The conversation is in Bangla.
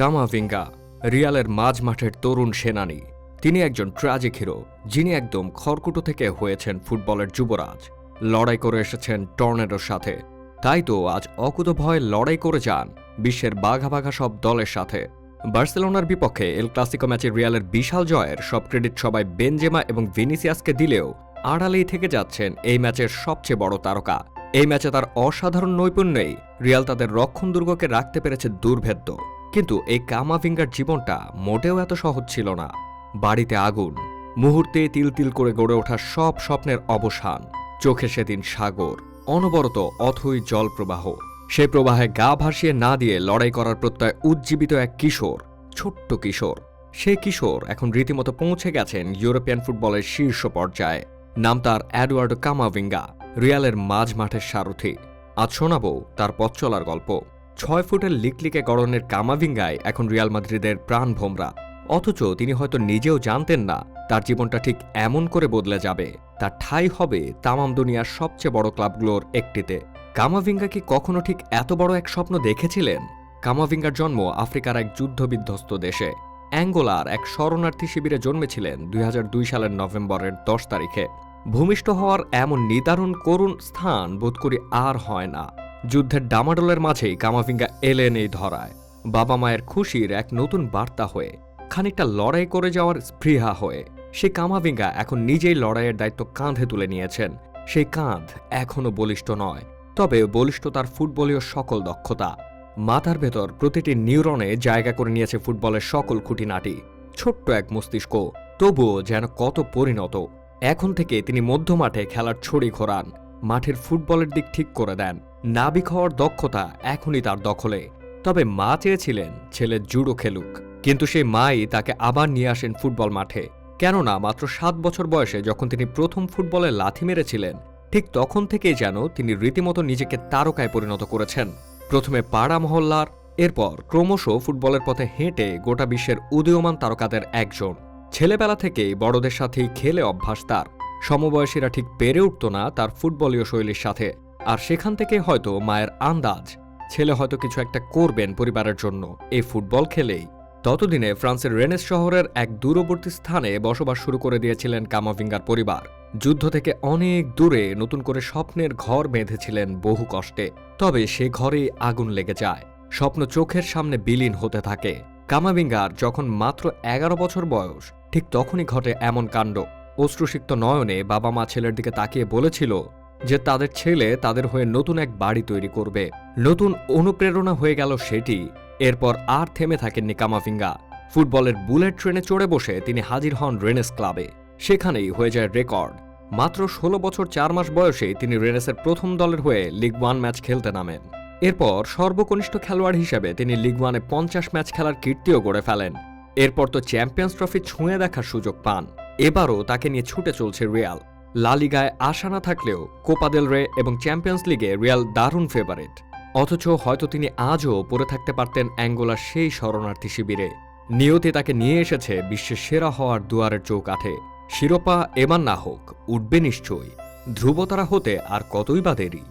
কামাভিঙ্গা, রিয়ালের মাঝ মাঠের তরুণ সেনানী। তিনি একজন ট্র্যাজিক হিরো যিনি একদম খড়কুটো থেকে হয়েছেন ফুটবলের যুবরাজ। লড়াই করে এসেছেন টর্নেডোর সাথে। তাই তো আজ অকুত ভয়ে লড়াই করে যান বিশ্বের বাঘা বাঘা সব দলের সাথে। বার্সেলোনার বিপক্ষে এল ক্লাসিকো ম্যাচে রিয়ালের বিশাল জয়ের সব ক্রেডিট সবাই বেনজেমা এবং ভিনিসিয়াসকে দিলেও আড়ালেই থেকে যাচ্ছেন এই ম্যাচের সবচেয়ে বড় তারকা। এই ম্যাচে তার অসাধারণ নৈপুণ্যেই রিয়াল তাদের রক্ষণ দুর্গকে রাখতে পেরেছে দুর্ভেদ্য। কিন্তু এই কামাভিঙ্গার জীবনটা মোটেও এত সহজ ছিল না। বাড়িতে আগুন মুহূর্তে তিল তিল করে গড়ে ওঠা সব স্বপ্নের অবসান, চোখে সেদিন সাগর, অনবরত অথই জল প্রবাহ সেই প্রবাহে গা ভাসিয়ে না দিয়ে লড়াই করার প্রত্যয় উজ্জীবিত এক কিশোর, ছোট্ট কিশোর। সেই কিশোর এখন রীতিমতো পৌঁছে গেছেন ইউরোপিয়ান ফুটবলের শীর্ষ পর্যায়ে। নাম তার অ্যাডওয়ার্ডো কামাভিঙ্গা, রিয়ালের মাঝ মাঠের সারথি। আজ শোনাবো তার পথ চলার গল্প। ছয় ফুটের লিকলিকে গড়নের কামাভিঙ্গায় এখন রিয়াল মাদ্রিদের প্রাণ ভোমরা। অথচ তিনি হয়তো নিজেও জানতেন না, তার জীবনটা ঠিক এমন করে বদলে যাবে। তার ঠাই হবে তামাম দুনিয়ার সবচেয়ে বড় ক্লাবগুলোর একটিতে। কামাভিঙ্গা কি কখনো ঠিক এত বড় এক স্বপ্ন দেখেছিলেন? কামাভিঙ্গার জন্ম আফ্রিকার এক যুদ্ধবিধ্বস্ত দেশে। অ্যাঙ্গোলার এক শরণার্থী শিবিরে জন্মেছিলেন দুই হাজার দুই সালের নভেম্বরের দশ তারিখে। ভূমিষ্ঠ হওয়ার এমন নিদারুণ করুণ স্থান বোধ করি আর হয় না। যুদ্ধের ডামাডোলের মাঝেই কামাভিঙ্গা এলেন এই ধরায়। বাবা মায়ের খুশির এক নতুন বার্তা হয়ে, খানিকটা লড়াই করে যাওয়ার স্পৃহা হয়ে, সে কামাভিঙ্গা এখন নিজেই লড়াইয়ের দায়িত্ব কাঁধে তুলে নিয়েছেন। সেই কাঁধ এখনও বলিষ্ঠ নয়, তবে বলিষ্ঠ তার ফুটবলীয় সকল দক্ষতা। মাথার ভেতর প্রতিটি নিউরনে জায়গা করে নিয়েছে ফুটবলের সকল খুঁটিনাটি। ছোট্ট এক মস্তিষ্ক, তবুও যেন কত পরিণত। এখন থেকে তিনি মধ্যমাঠে খেলার ছড়ি ঘোরান, মাঠের ফুটবলের দিক ঠিক করে দেন। নাবিক হওয়ার দক্ষতা এখনই তার দখলে। তবে মা চেয়েছিলেন ছেলে জুডো খেলুক। কিন্তু সেই মাই তাকে আবার নিয়ে আসেন ফুটবল মাঠে। কেননা মাত্র সাত বছর বয়সে যখন তিনি প্রথম ফুটবলে লাথি মেরেছিলেন, ঠিক তখন থেকেই যেন তিনি রীতিমতো নিজেকে তারকায় পরিণত করেছেন। প্রথমে পাড়া মহল্লার, এরপর ক্রমশ ফুটবলের পথে হেঁটে গোটা বিশ্বের উদীয়মান তারকাদের একজন। ছেলেবেলা থেকেই বড়দের সাথেই খেলে অভ্যাস তার। সমবয়সীরা ঠিক পেরে উঠত না তার ফুটবলীয় শৈলীর সাথে। আর সেখান থেকে হয়তো মায়ের আন্দাজ। ছেলে হয়তো কিছু একটা করবেন পরিবারের জন্য। এই ফুটবল খেলেই। ততদিনে ফ্রান্সের রেনেস শহরের এক দূরবর্তী স্থানে বসবাস শুরু করে দিয়েছিলেন কামাভিঙ্গার পরিবার। যুদ্ধ থেকে অনেক দূরে নতুন করে স্বপ্নের ঘর বেঁধেছিলেন বহু কষ্টে। তবে সে ঘরেই আগুন লেগে যায়। স্বপ্ন চোখের সামনে বিলীন হতে থাকে। কামাভিঙ্গার যখন মাত্র এগারো বছর বয়স, ঠিক তখনই ঘটে এমন কাণ্ড। অশ্রুসিক্ত নয়নে বাবা মা ছেলের দিকে তাকিয়ে বলেছিল যে তাদের ছেলে তাদের হয়ে নতুন এক বাড়ি তৈরি করবে। নতুন অনুপ্রেরণা হয়ে গেল সেটি। এরপর আর থেমে থাকেননি কামাভিঙ্গা ফুটবলের বুলেট ট্রেনে চড়ে বসে তিনি হাজির হন রেনেস ক্লাবে। সেখানেই হয়ে যায় রেকর্ড। মাত্র ষোলো বছর চার মাস বয়সে তিনি রেনেসের প্রথম দলের হয়ে লিগ ওয়ান ম্যাচ খেলতে নামেন। এরপর সর্বকনিষ্ঠ খেলোয়াড় হিসেবে তিনি লিগ ওয়ানে পঞ্চাশ ম্যাচ খেলার কীর্তিও গড়ে ফেলেন। এরপর তো চ্যাম্পিয়ন্স ট্রফি ছুঁয়ে দেখার সুযোগ পান। এবারও তাকে নিয়ে ছুটে চলছে রিয়াল। লা লিগায় আশা না থাকলেও কোপাদেল রে এবং চ্যাম্পিয়ন্স লিগে রিয়াল দারুণ ফেভারিট অথচ হয়তো তিনি আজও পড়ে থাকতে পারতেন অ্যাঙ্গোলার সেই শরণার্থী শিবিরে। নিয়তি তাকে নিয়ে এসেছে বিশ্বের সেরা হওয়ার দুয়ারের চৌকাঠে। শিরোপা এবার না হোক, উঠবে নিশ্চয়ই। ধ্রুবতারা হতে আর কতই বা দেরি।